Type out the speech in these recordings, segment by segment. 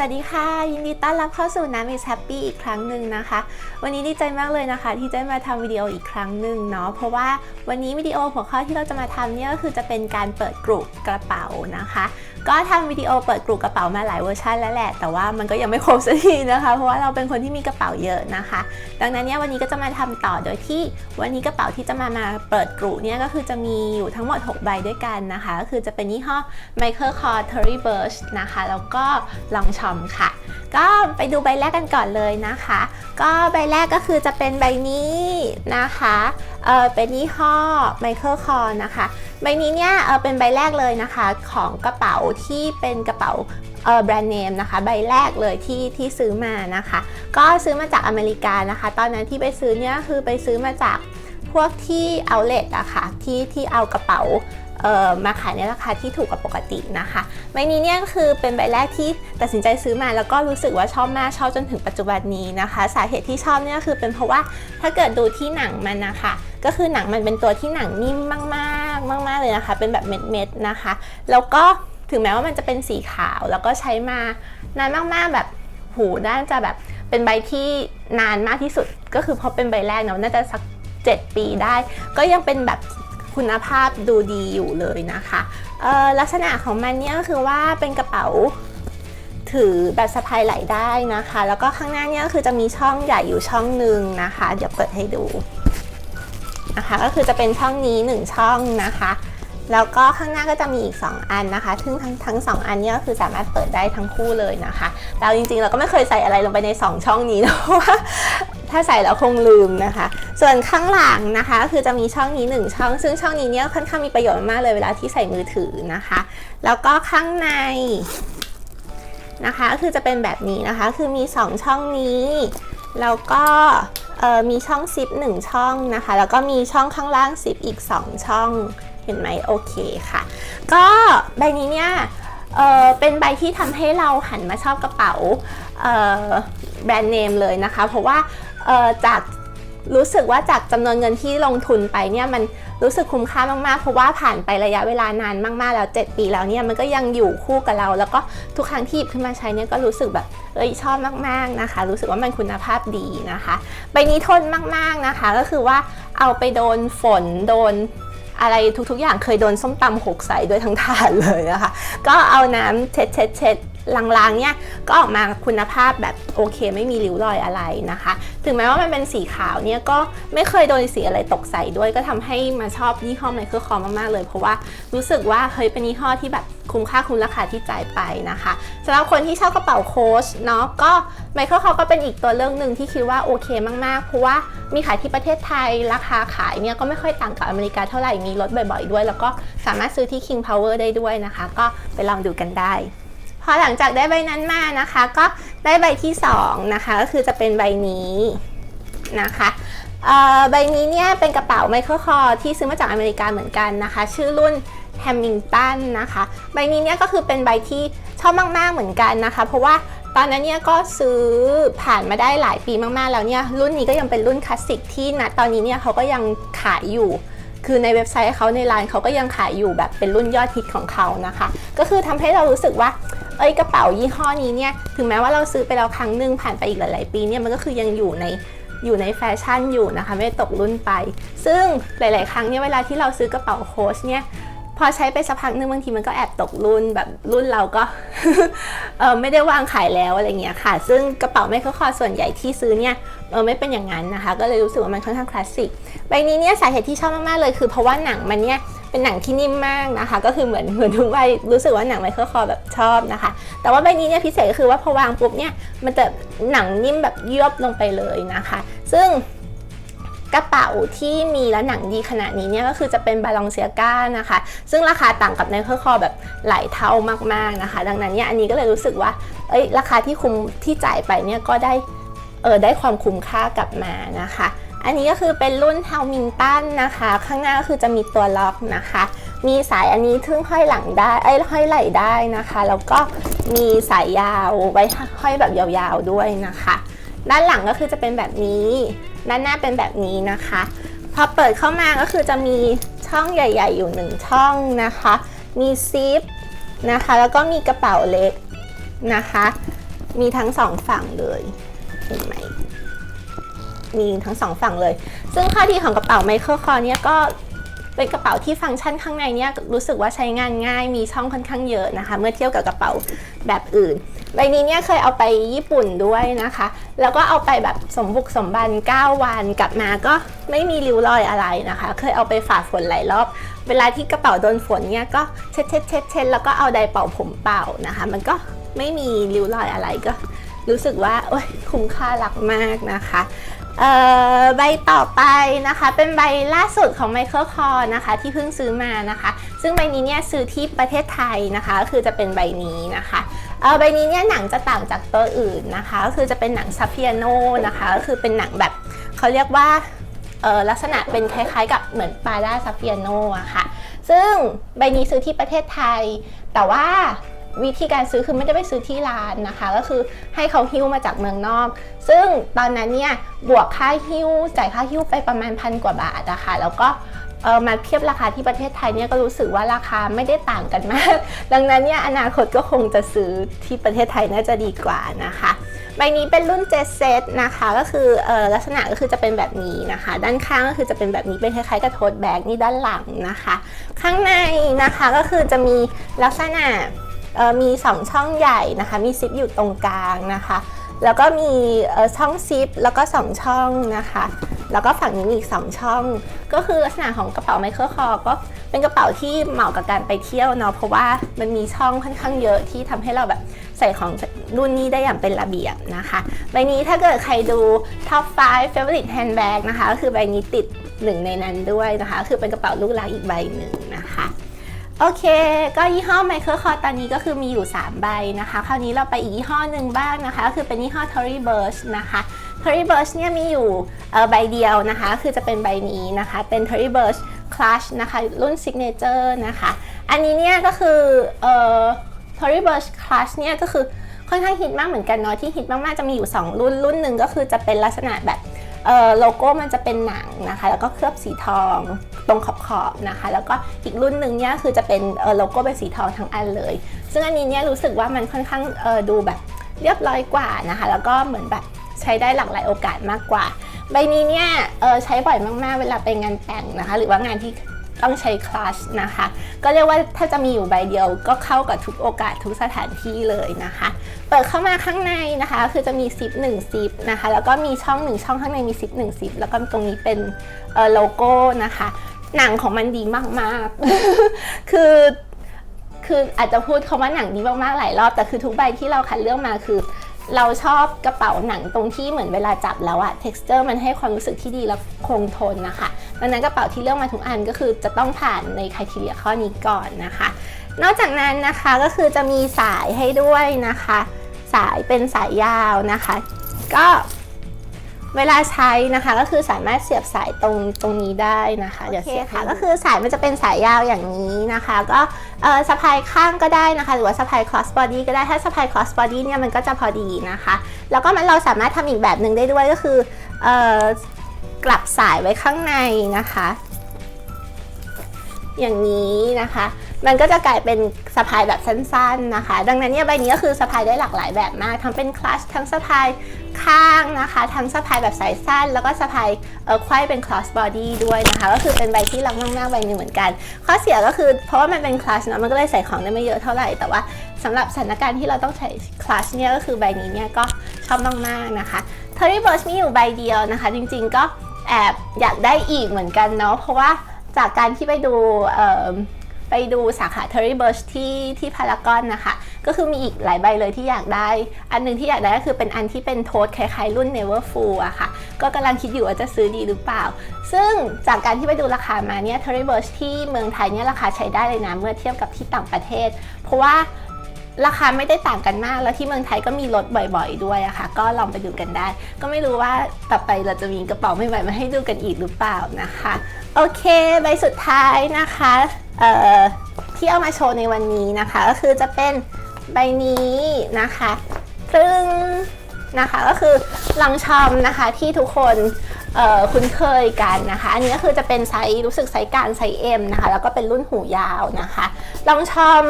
สวัสดีค่ะ ยินดีต้อนรับเข้าสู่น้ำ is happy อีกครั้งหนึ่งนะคะ วันนี้ดีใจมากเลยนะคะ ที่ได้มาทำวิดีโออีกครั้งหนึ่งเนาะเพราะว่าวันนี้วิดีโอหัวข้อที่เราจะมาทำเนี่ยก็คือจะเป็นการเปิดกลุ่มกระเป๋านะคะ ก็ทำวิดีโอเปิดกลุ่มกระเป๋ามาหลายเวอร์ชันแล้วแหละ แต่ว่ามันก็ยังไม่ครบสักทีนะคะ เพราะว่าเราเป็นคนที่มีกระเป๋าเยอะนะคะ ดังนั้นเนี่ยวันนี้ก็จะมาทำต่อโดยที่วันนี้กระเป๋าที่จะมามาเปิดกลุ่มเนี่ยก็คือจะมีอยู่ทั้งหมด 6 ใบด้วยกันนะคะก็คือจะเป็นยี่ห้อ Michael Kors Tory Burch นะคะ แล้วก็ลองชอมค่ะ ก็ไปดูใบแรกกันก่อนเลยนะคะ ก็ใบแรกก็คือจะเป็นใบนี้นะคะเออเป็นยี่ห้อ Michael Kors นะคะ ใบนี้เนี่ยเออเป็นใบแรกเลยนะคะของกระเป๋าที่เป็นกระเป๋าเออแบรนด์เนมนะคะใบแรกเลยที่ที่ซื้อมานะคะ ก็ซื้อมาจากอเมริกานะคะ ตอนนั้นที่ไปซื้อเนี่ยคือไปซื้อมาจากพวกที่เอาเล t อะค่ะที่ที่เอากระเป๋าเอ่อมาขายในราคาที่ถูกกว่าปกตินะคะใบนี้เนี่ยก็คือเป็นใบแรกที่ตัดสินใจซื้อมาแล้วก็รู้สึกว่าชอบมากชอบจนถึงปัจจุบันนี้นะคะ สาเหตุที่ชอบเนี่ยคือเป็นเพราะว่าถ้าเกิดดูที่หนังมันนะคะ ก็คือหนังมันเป็นตัวที่หนังนิ่มมากๆ มาก ๆเลยนะคะ เป็นแบบเม็ดๆนะคะ แล้วก็ถึงแม้ว่ามันจะเป็นสีขาวแล้วก็ใช้มานานมากๆแบบหูน่าจะแบบเป็นใบที่นานมากที่สุด ก็คือเพราะเป็นใบแรกเนาะน่าจะสัก 7 ปีได้ ก็ยังเป็นแบบคุณภาพดูดีอยู่เลยนะคะลักษณะของมันเนี่ยก็คือว่าเป็นกระเป๋าถือแบบสะพายไหลได้นะคะ แล้วก็ข้างหน้าเนี่ยก็คือจะมีช่องใหญ่อยู่ช่องหนึ่งนะคะ เดี๋ยวเปิดให้ดู นะคะ ก็คือจะเป็นช่องนี้ 1 ช่องนะคะ แล้วก็ข้างหน้าก็จะมีอีก 2 อันนะคะ ซึ่งทั้งทั้งสองอันนี้ก็คือสามารถเปิดได้ทั้งคู่เลยนะคะเราจริงๆเราก็ไม่เคยใส่อะไรลงไปใน 2 ช่องนี้นะเพราะว่าถ้าใส่แล้วคงลืมนะคะ ส่วนข้างหลังนะคะก็คือจะมีช่องนี้ 1 ช่อง ซึ่งช่องนี้เนี่ยค่อนข้างมีประโยชน์มากเลยเวลาที่ใส่มือถือนะคะ แล้วก็ข้างในนะคะก็คือจะเป็นแบบนี้นะคะ คือมี 2 ช่องนี้ แล้วก็มีช่องซิป1ช่องนะคะ แล้วก็มีช่องข้างล่างซิปอีก 2 ช่องเห็นไหมโอเคค่ะ ก็ใบนี้เนี่ยเเป็นใบที่ทำให้เราหันมาชอบกระเป๋าแบรนด์เนมเลยนะคะ เพราะว่าจาก รู้สึกว่าจากจำนวนเงินที่ลงทุนไปเนี่ยมันรู้สึกคุ้มค่ามากๆ เพราะว่าผ่านไประยะเวลานานมากๆแล้ว 7 ปีแล้วเนี่ยมันก็ยังอยู่คู่กับเรา แล้วก็ทุกครั้งที่หยิบขึ้นมาใช้เนี่ยก็รู้สึกแบบเอ้ยชอบมากๆนะคะ รู้สึกว่ามันคุณภาพดีนะคะใบนี้ทนมากๆนะคะ ก็คือว่าเอาไปโดนฝนโดนอะไรทุกๆ อย่างเคยโดนส้มตำหกใส่ด้วยทั้งถาดเลยนะคะ ก็เอาน้ำเช็ดเช็ดเช็ด ลางๆเนี่ยก็ออกมาคุณภาพแบบโอเคไม่มีริ้วรอยอะไรนะคะ ถึงแม้ว่ามันเป็นสีขาวเนี่ยก็ไม่เคยโดนสีอะไรตกใส่ด้วยก็ทำให้มาชอบยี่ห้อไมเคิลคอมมากๆเลย เพราะว่ารู้สึกว่าเฮ้ยเป็นยี่ห้อที่แบบคุ้มค่าคุ้มราคาที่จ่ายไปนะคะสำหรับคนที่ชอบกระเป๋าโค้ชเนาะก็ไมเคิลคอก็เป็นอีกตัวเลือกหนึ่งที่คิดว่าโอเคมากๆ เพราะว่ามีขายที่ประเทศไทยราคาขายเนี่ยก็ไม่ค่อยต่างกับอเมริกาเท่าไหร่มีลดบ่อยๆด้วย แล้วก็สามารถซื้อที่ King Power ได้ด้วยนะคะ ก็ไปลองดูกันได้ อหลังจากได้ใบนั้นมานะคะ ก็ได้ใบที่2นะคะก็คือจะเป็นใบนี้นะคะใบนี้เนี่ยเป็นกระเป๋าไมเคิลคอที่ซื้อมาจากอเมริกาเหมือนกันนะคะ ชื่อรุ่นแฮมมิงตันนะคะ ใบนี้เนี่ยก็คือเป็นใบที่ชอบมากๆเหมือนกันนะคะ เพราะว่าตอนนั้นเนี่ยก็ซื้อผ่านมาได้หลายปีมากๆแล้วเนี่ยรุ่นนี้ก็ยังเป็นรุ่นคลาสสิกที่ณตอนนี้เนี่ยเขาก็ยังขายอยู่ คือในเว็บไซต์เขาในร้านเขาก็ยังขายอยู่แบบเป็นรุ่นยอดฮิตของเขานะคะ ก็คือทำให้เรารู้สึกว่าเอ้ยกระเป๋ายี่ห้อนี้เนี่ยถึงแม้ว่าเราซื้อไปแล้วครั้งหนึ่งผ่านไปอีกหลาย ๆ ปีเนี่ยมันก็คือยังอยู่ในอยู่ในแฟชั่นอยู่นะคะ ไม่ตกรุ่นไป ซึ่งหลาย ๆ ครั้งเนี่ยเวลาที่เราซื้อกระเป๋าโค้ชเนี่ย พอใช้ไปสักพักนึงบางทีมันก็แอบตกรุ่นแบบรุ่นเราก็เออไม่ได้วางขายแล้วอะไรเงี้ยค่ะ ซึ่งกระเป๋าไม่เข้าคอส่วนใหญ่ที่ซื้อเนี่ยเออไม่เป็นอย่างนั้นนะคะ ก็เลยรู้สึกว่ามันค่อนข้างคลาสสิกใบนี้เนี่ยสาเหตุที่ชอบมากๆเลยคือเพราะว่าหนังมันเนี่ยเป็นหนังที่นิ่มมากนะคะ ก็คือเหมือนเหมือนทุกใบรู้สึกว่าหนังไมเคิลคอแบบชอบนะคะ แต่ว่าใบนี้เนี่ยพิเศษก็คือว่าพอวางปุ๊บเนี่ยมันจะหนังนิ่มแบบยวบลงไปเลยนะคะ ซึ่ง กระเป๋าที่มีและหนังดีขนาดนี้เนี่ยก็คือจะเป็นบาลองเซียก้านะคะ ซึ่งราคาต่างกับในเคอร์คอแบบหลายเท่ามากๆนะคะ ดังนั้นเนี่ยอันนี้ก็เลยรู้สึกว่าเอ้ยราคาที่คุ้มที่จ่ายไปเนี่ยก็ได้เออได้ความคุ้มค่ากลับมานะคะ อันนี้ก็คือเป็นรุ่นเฮามิงตันนะคะ ข้างหน้าก็คือจะมีตัวล็อกนะคะ มีสายอันนี้ทึ่งห้อยหลังได้เอ้ยห้อยไหล่ได้นะคะ แล้วก็มีสายยาวไว้ห้อยแบบยาวๆด้วยนะคะ ด้านหลังก็คือจะเป็นแบบนี้ ด้านหน้าเป็นแบบนี้นะคะ พอเปิดเข้ามาก็คือจะมีช่องใหญ่ ๆ อยู่หนึ่งช่องนะคะ มีซิปนะคะ แล้วก็มีกระเป๋าเล็กนะคะ มีทั้งสองฝั่งเลยเห็นไหมมีทั้งสองฝั่งเลย ซึ่งข้อดีของกระเป๋าไมเคิลคอเนี่ยก็เป็นกระเป๋าที่ฟังก์ชันข้างในเนี่ยรู้สึกว่าใช้งานง่าย มีช่องค่อนข้างเยอะนะคะ เมื่อเทียบกับกระเป๋าแบบอื่น ใบนี้เนี่ยเคยเอาไปญี่ปุ่นด้วยนะคะ แล้วก็เอาไปแบบสมบุกสมบัน 9 วันกลับมาก็ไม่มีริ้วรอยอะไรนะคะ เคยเอาไปฝ่าฝนหลายรอบ เวลาที่กระเป๋าโดนฝนเนี่ยก็เช็ดเช็ดเช็ดเช็ดแล้วก็เอาไดร์เป่าผมเป่านะคะ มันก็ไม่มีริ้วรอยอะไรก็ รู้สึกว่าโอ้ยคุ้มค่ารักมากนะคะใบต่อไปนะคะเป็นใบล่าสุดของ Michael Kors นะคะที่เพิ่งซื้อมานะคะ ซึ่งใบนี้เนี่ยซื้อที่ประเทศไทยนะคะก็คือจะเป็นใบนี้นะคะ เออใบนี้เนี่ยหนังจะต่างจากตัวอื่นนะคะ ก็คือจะเป็นหนังซาเฟียโนนะคะ ก็คือเป็นหนังแบบเขาเรียกว่าลักษณะเป็นคล้ายๆ กับเหมือนปาด้าซาเฟียโนอะค่ะ ซึ่งใบนี้ซื้อที่ประเทศไทย แต่ว่าวิธีการซื้อคือไม่ได้ไปซื้อที่ร้านนะคะ ก็คือให้เขาหิ้วมาจากเมืองนอก ซึ่งตอนนั้นเนี่ยบวกค่าหิ้วจ่ายค่าหิ้วไปประมาณพันกว่าบาทนะคะ แล้วก็ เออมาเทียบราคาที่ประเทศไทยเนี่ยก็รู้สึกว่าราคาไม่ได้ต่างกันมาก ดังนั้นเนี่ยอนาคตก็คงจะซื้อที่ประเทศไทยน่าจะดีกว่านะคะใบนี้เป็นรุ่นเจสเซตนะคะก็คือออลักษณะก็คือจะเป็นแบบนี้นะคะ ด้านข้างก็คือจะเป็นแบบนี้เป็นคล้ายๆกับโทสแบกนี่ด้านหลังนะคะ ข้างในนะคะก็คือจะมีลักษณะเอ่อมี 2 ช่องใหญ่นะคะ มีซิปอยู่ตรงกลางนะคะ แล้วก็มีช่องซิปแล้วก็ 2 ช่องนะคะ แล้วก็ฝั่งนี้มีอีก 2 ช่อง ก็คือลักษณะของกระเป๋าไมเคิลคอก็เป็นกระเป๋าที่เหมาะกับการไปเที่ยวเนาะเพราะว่ามันมีช่องค่อนข้างเยอะที่ทำให้เราแบบใส่ของรุ่นนี้ได้อย่างเป็นระเบียบนะคะใบนี้ถ้าเกิดใครดู Top 5 Favorite Handbag นะคะก็คือใบนี้ติดหนึ่งในนั้นด้วยนะคะ คือเป็นกระเป๋าลูกรักอีกใบหนึ่งนะคะโอเค ก็ยี่ห้อ Michael Kors ตอนนี้ก็คือมีอยู่ 3 ใบนะคะ คราวนี้เราไปอีกยี่ห้อหนึ่งบ้างนะคะก็คือเป็นยี่ห้อ Tory Burch นะคะ Tory Burch เนี่ยมีอยู่ใบเดียวนะคะ คือจะเป็นใบนี้นะคะ เป็น Tory Burch Clutch นะคะ รุ่น Signature นะคะ อันนี้เนี่ยก็คือเอ่อ Tory Burch Clutch เนี่ยก็คือค่อนข้างฮิตมากเหมือนกันเนาะที่ฮิตมากๆจะมีอยู่ 2 รุ่นรุ่นหนึ่งก็คือจะเป็นลักษณะแบบโลโก้มันจะเป็นหนังนะคะ แล้วก็เคลือบสีทองตรงขอบๆนะคะ แล้วก็อีกรุ่นหนึ่งเนี่ยคือจะเป็นโลโก้เป็นสีทองทั้งอันเลย ซึ่งอันนี้เนี่ยรู้สึกว่ามันค่อนข้างดูแบบเรียบร้อยกว่านะคะ แล้วก็เหมือนแบบ ใช้ได้หลากหลายโอกาสมากกว่า ใบนี้เนี่ยใช้บ่อยมากๆ เวลาไปงานแต่งนะคะ หรือว่างานที่ต้องใช้คลาสนะคะ ก็เรียกว่าถ้าจะมีอยู่ใบเดียวก็เข้ากับทุกโอกาสทุกสถานที่เลยนะคะ เปิดเข้ามาข้างในนะคะ คือจะมีซิป1ซิปนะคะ แล้วก็มีช่อง 1 ช่องข้างในมีซิป1ซิปแล้วก็ตรงนี้เป็นโลโก้นะคะ หนังของมันดีมากๆ คือคืออาจจะพูดคาว่าหนังดีมากๆหลายรอบ แต่คือทุกใบที่เราคัดเลือกมาคือ เราชอบกระเป๋าหนังตรงที่เหมือนเวลาจับแล้วอะ texture มันให้ความรู้สึกที่ดีและคงทนนะคะดังนั้นกระเป๋าที่เลือกมาทุกอันก็คือจะต้องผ่านในคุณทีเรียข้อนี้ก่อนนะคะ นอกจากนั้นนะคะก็คือจะมีสายให้ด้วยนะคะ สายเป็นสายยาวนะคะ ก็ เวลาใช้นะคะก็คือสามารถเสียบสายตรงตรงนี้ได้นะคะเดี๋ยวเสียบค่ะก็คือสายมันจะเป็นสายยาวอย่างนี้นะคะ ก็เอ่อสะพายข้างก็ได้นะคะ หรือว่าสะพาย cross body ก็ได้ถ้าสะพาย cross body เนี่ยมันก็จะพอดีนะคะ แล้วก็มันเราสามารถทำอีกแบบหนึ่งได้ด้วยก็คือเอ่อกลับสายไว้ข้างในนะคะ อย่างนี้นะคะ มันก็จะกลายเป็นสะพายแบบสั้นๆนะคะ ดังนั้นเนี่ยใบนี้ก็คือสะพายได้หลากหลายแบบมาก ทั้งเป็นคลัชทั้งสะพายข้างนะคะ ทั้งสะพายแบบสายสั้น แล้วก็สะพายเออควายเป็น cross body ด้วยนะคะ ก็คือเป็นใบที่รักมากๆใบหนึ่งเหมือนกัน ข้อเสียก็คือเพราะว่ามันเป็นคลัชเนอะมันก็เลยใส่ของได้ไม่เยอะเท่าไหร่แต่ว่าสำหรับสถานการณ์ที่เราต้องใช้คลัชเนี่ยก็คือใบนี้เนี่ยก็ชอบมากๆนะคะ t o r y Burch มีอยู่ใบเดียวนะคะ จริงๆก็แอบอยากได้อีกเหมือนกันเนาะเพราะว่าจากการที่ไปดูเอ่อ ไปดูสาขา t o r y Burch ที่ที่พารากอนนะคะ ก็คือมีอีกหลายใบเลยที่อยากได้ อันหนึงที่อยากได้ก็คือเป็นอันที่เป็นโทสคล้ายๆ รุ่น Never Full อะค่ะ ก็กำลังคิดอยู่ว่าจะซื้อดีหรือเปล่า ซึ่งจากการที่ไปดูราคามาเนี่ย t o r y Burch ที่เมืองไทยเนี่ยราคาใช้ได้เลยนะเมื่อเทียบกับที่ต่างประเทศ เพราะว่า ราคาไม่ได้ต่างกันมาก แล้วที่เมืองไทยก็มีลดบ่อยๆ ด้วยอะค่ะ ก็ลองไปดูกันได้ ก็ไม่รู้ว่าต่อไปเราจะมีกระเป๋าใหม่ๆมาให้ดูกันอีกหรือเปล่านะคะ โอเคใบสุดท้ายนะคะเอ่อที่เอามาโชว์ในวันนี้นะคะ ก็คือจะเป็นใบนี้นะคะซึ่งนะคะก็คือลังชอมนะคะที่ทุกคนคุ้นเคยกันนะคะ อันนี้ก็คือจะเป็นไซส์รู้สึกไซส์กลางไซส์ M นะคะ แล้วก็เป็นรุ่นหูยาวนะคะลองชอม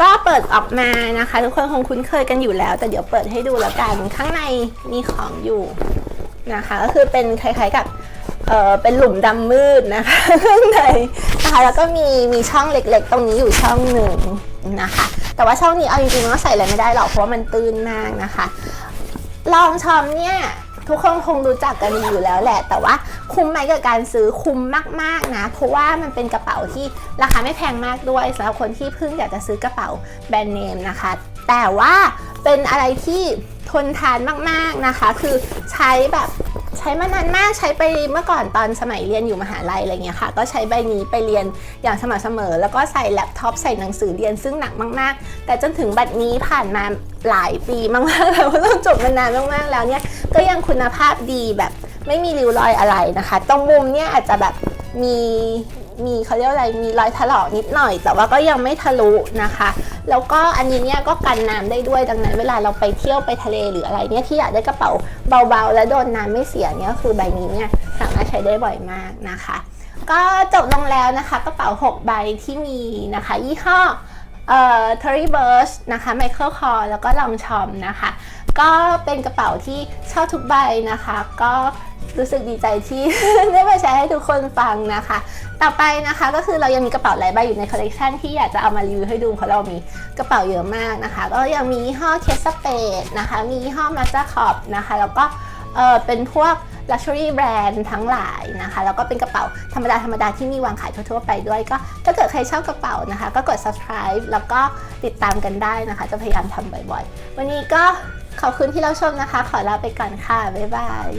ก็เปิดออกมานะคะ ทุกคนคงคุ้นเคยกันอยู่แล้ว แต่เดี๋ยวเปิดให้ดูแล้วกันข้างในมีของอยู่นะคะ ก็คือเป็นคล้ายๆกับเออเป็นหลุมดำมืดนะคะข้างในนะคะแล้วก็มีมีช่องเล็กๆ ตรงนี้อยู่ช่องหนึ่งนะคะ แต่ว่าช่องนี้เอาจริงๆก็ใส่อะไรไม่ได้หรอกเพราะว่ามันตื้นมากนะคะลองชอมเนี่ย ทุกคนคงรู้จักกันดีอยู่แล้วแหละ แต่ว่าคุ้มไหมกับการซื้อคุ้มมากๆนะ เพราะว่ามันเป็นกระเป๋าที่ราคาไม่แพงมากด้วยสำหรับคนที่เพิ่งอยากจะซื้อกระเป๋าแบรนด์เนมนะคะ แต่ว่าเป็นอะไรที่ทนทานมากๆนะคะ คือใช้แบบ ใช้มานานมากใช้ไปเมื่อก่อนตอนสมัยเรียนอยู่มหาลัยอะไรเงี้ยค่ะ ก็ใช้ใบนี้ไปเรียนอย่างสม่ำเสมอ แล้วก็ใส่แล็ปท็อปใส่หนังสือเรียนซึ่งหนักมาก ๆ แต่จนถึงบัดนี้ผ่านมาหลายปีมากๆแล้วต้องจบมานานมากๆแล้วเนี่ยก็ยังคุณภาพดีแบบไม่มีริ้วรอยอะไรนะคะ ตรงมุมเนี่ยอาจจะแบบมี มีเขาเรียกอะไรมีรอยถลอกนิดหน่อย แต่ว่าก็ยังไม่ทะลุนะคะ แล้วก็อันนี้เนี่ยก็กันน้ำได้ด้วยดังนั้น เวลาเราไปเที่ยวไปทะเลหรืออะไรเนี่ยที่อยากได้กระเป๋าเบาๆ และโดนน้ำไม่เสียเนี่ยก็คือใบนี้เนี่ยสามารถใช้ได้บ่อยมากนะคะ ก็จบลงแล้วนะคะกระเป๋า 6 ใบที่มีนะคะยี่ห้อเอ่อ t o r y Burst นะคะ Michael Kors แล้วก็ลองชอมนะคะ ก็เป็นกระเป๋าที่ชอบทุกใบนะคะ ก็ รู้สึกดีใจที่ ได้มาแชร์ให้ทุกคนฟังนะคะ ต่อไปนะคะก็คือเรายังมีกระเป๋าหลายใบอยู่ในคอลเลกชันที่อยากจะเอามารีวิวให้ดูเพราะเรามีกระเป๋าเยอะมากนะคะ ก็ยังมียี่ห้อ k e s p a d e นะคะ มียี่ห้อ m a z a c o p นะคะ แล้วก็เออเป็นพวก Luxury Brand ทั้งหลายนะคะ แล้วก็เป็นกระเป๋าธรรมดาธรรมดาที่มีวางขายทั่วๆไปด้วย ก็ถ้าเกิดใครชอบกระเป๋านะคะ ก็กด subscribe แล้วก็ติดตามกันได้นะคะ จะพยายามทำบ่อยๆ วันนี้ก็ขอบคุณที่เราชมนะคะ ขอลาไปก่อนค่ะ บ๊ายบาย